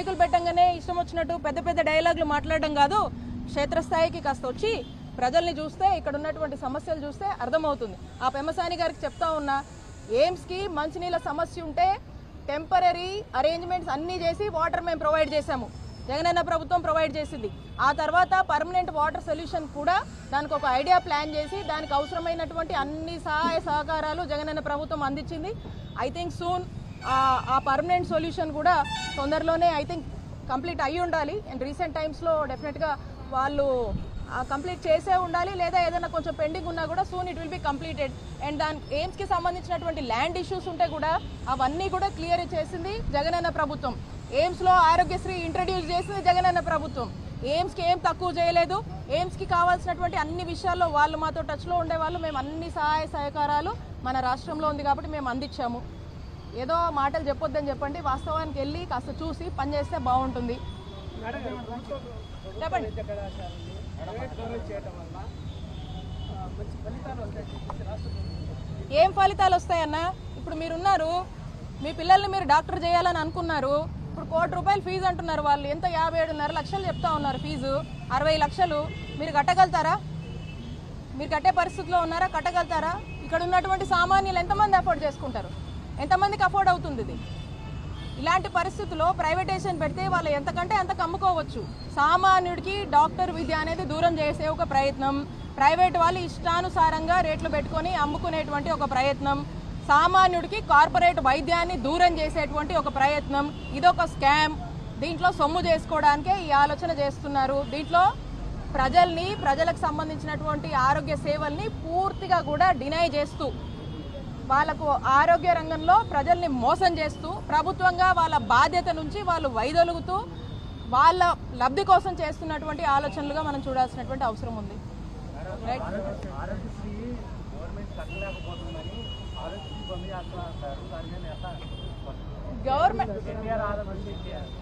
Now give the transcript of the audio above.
మైకులు పెట్టంగానే ఇష్టం వచ్చినట్టు పెద్ద పెద్ద డైలాగులు మాట్లాడడం కాదు క్షేత్రస్థాయికి కాస్త వచ్చి ప్రజల్ని చూస్తే ఇక్కడ ఉన్నటువంటి సమస్యలు చూస్తే అర్థమవుతుంది. ఆ పెమ్మసాని గారికి చెప్తా ఉన్నా ఎయిమ్స్కి మంచినీళ్ళ సమస్య ఉంటే టెంపరీ అరేంజ్మెంట్స్ అన్నీ చేసి వాటర్ మేము ప్రొవైడ్ చేశాము. జగనన్న ప్రభుత్వం ప్రొవైడ్ చేసింది. ఆ తర్వాత పర్మనెంట్ వాటర్ సొల్యూషన్ కూడా దానికి ఒక ఐడియా ప్లాన్ చేసి దానికి అవసరమైనటువంటి అన్ని సహాయ సహకారాలు జగనన్న ప్రభుత్వం అందించింది. ఐ థింక్ సూన్ ఆ పర్మనెంట్ సొల్యూషన్ కూడా తొందరలోనే ఐ థింక్ కంప్లీట్ అయి ఉండాలి. అండ్ రీసెంట్ టైమ్స్లో డెఫినెట్గా వాళ్ళు కంప్లీట్ చేసే ఉండాలి లేదా ఏదైనా కొంచెం పెండింగ్ ఉన్నా కూడా soon it will be completed and దాని ఎయిమ్స్కి సంబంధించినటువంటి ల్యాండ్ ఇష్యూస్ ఉంటే కూడా అవన్నీ కూడా క్లియర్ చేసింది జగనన్న ప్రభుత్వం. ఎయిమ్స్లో ఆరోగ్యశ్రీ ఇంట్రడ్యూస్ చేసింది జగనన్న ప్రభుత్వం. ఎయిమ్స్కి ఏం తక్కువ చేయలేదు. ఎయిమ్స్కి కావాల్సినటువంటి అన్ని విషయాల్లో వాళ్ళు మాతో టచ్లో ఉండేవాళ్ళు. మేము అన్ని సహాయ సహకారాలు మన రాష్ట్రంలో ఉంది కాబట్టి మేము అందించాము. ఏదో మాటలు చెప్పొద్దని చెప్పండి వాస్తవానికి వెళ్ళి కాస్త చూసి పని చేస్తే బాగుంటుంది. చెప్పండి. ఏం ఫలితాలు వస్తాయన్నా? ఇప్పుడు మీరున్నారు మీ పిల్లల్ని మీరు డాక్టర్ చేయాలని అనుకున్నారు. ఇప్పుడు కోటి రూపాయలు ఫీజు అంటున్నారు వాళ్ళు ఎంత యాభై ఏడున్నర లక్షలు చెప్తా ఉన్నారు ఫీజు అరవై లక్షలు. మీరు కట్టగలుగుతారా? మీరు కట్టే పరిస్థితిలో ఉన్నారా? కట్టగలుగుతారా? ఇక్కడ ఉన్నటువంటి సామాన్యులు ఎంతమంది అఫోర్డ్ చేసుకుంటారు? ఎంతమందికి అఫోర్డ్ అవుతుంది ఇది? ఇలాంటి పరిస్థితుల్లో ప్రైవేటైజేషన్ పెడితే వాళ్ళు ఎంతకంటే అంత కమ్ముకోవచ్చు. సామాన్యుడికి డాక్టర్ విద్య అనేది దూరం చేసే ఒక ప్రయత్నం. ప్రైవేట్ వాళ్ళు ఇష్టానుసారంగా రేట్లు పెట్టుకొని అమ్ముకునేటువంటి ఒక ప్రయత్నం. సామాన్యుడికి కార్పొరేట్ వైద్యాన్ని దూరం చేసేటువంటి ఒక ప్రయత్నం. ఇదొక స్కామ్ దీంట్లో సొమ్ము చేసుకోవడానికే ఈ ఆలోచన చేస్తున్నారు. దీంట్లో ప్రజల్ని ప్రజలకు సంబంధించినటువంటి ఆరోగ్య సేవల్ని పూర్తిగా కూడా డినై చేస్తూ వాళ్ళకు ఆరోగ్య రంగంలో ప్రజల్ని మోసం చేస్తూ ప్రభుత్వంగా వాళ్ళ బాధ్యత నుంచి వాళ్ళు వైదొలుగుతూ వాళ్ళ లబ్ధి కోసం చేస్తున్నటువంటి ఆలోచనలుగా మనం చూడాల్సినటువంటి అవసరం ఉంది. గవర్నమెంట్